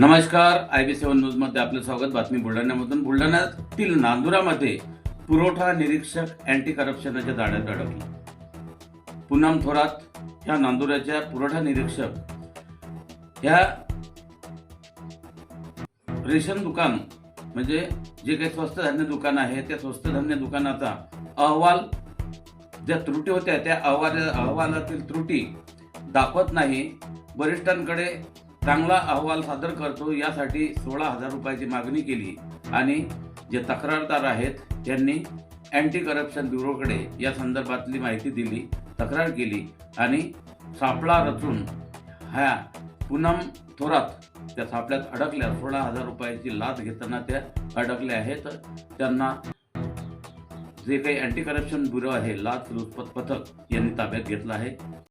नमस्कार आय बी सेवन न्यूजमध्ये आपलं स्वागत. बातमी बुलढाण्यामधून. बुलढाण्यातील नांदुरामध्ये पुरवठा निरीक्षक अँटी करप्शनच्या जाळ्यात अडकले. पूनम थोरात ह्या नांदुराच्या पुरवठा निरीक्षक ह्या रेशन दुकान म्हणजे जे काही स्वस्त धान्य दुकान आहे त्या स्वस्त धान्य दुकानाचा अहवाल ज्या त्रुटी होत्या त्या अहवाल अहवालातील त्रुटी दाखवत नाही. वरिष्ठांकडे चांगला अहवाल सादर करतो यासाठी सोळा हजार रुपयाची मागणी केली. आणि जे तक्रारदार आहेत त्यांनी अँटी करप्शन ब्युरोकडे या संदर्भातली माहिती दिली तक्रार केली. आणि सापळा रचून ह्या पूनम थोरात त्या सापळ्यात अडकल्या. सोळा हजार रुपयाची लाच घेताना त्या अडकल्या आहेत. त्यांना जे काही अँटी करप्शन ब्युरो आहे लाच लुचपत पथक यांनी ताब्यात घेतलं आहे.